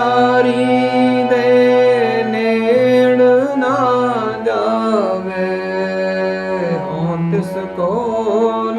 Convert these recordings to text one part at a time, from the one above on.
ਯਾਰੀ ਦੇ ਨੇੜ ਨਾ ਜਾਵੇ। ਹੋਂ ਤਿਸ ਕੋਲ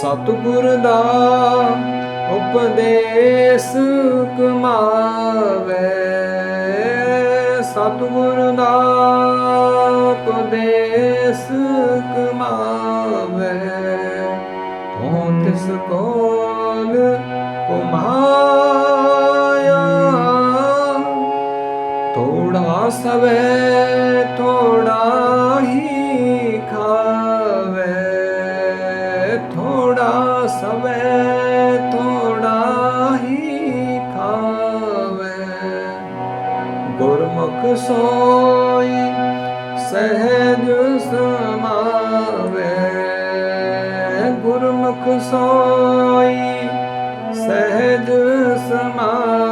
ਸਤਿਗੁਰ ਦਾ ਉਪਦੇਸ ਕਮਾਵੇ। ਸਤਿਗੁਰ ਦਾ ਉਪਦੇਸ ਕਮਾਵੇ। ਹੋ ਤਿਸ ਕੋਲ ਕੁਮਾਇਆ ਥੋੜਾ ਸਵੇ ਥੋੜਾ ਸੋਈ ਸਹਿਜ ਸਮਾਵੇ। ਗੁਰਮੁਖ ਸੋਈ ਸਹਿਜ ਸਮਾਵੇ।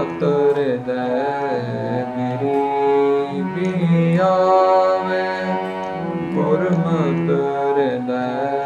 ਗੁਰਮਤਿ ਹਿਰਦੈ ਗਰੀਬੀ ਆਵੇ ਗੁਰਮਤਿ ਹਿਰਦੈ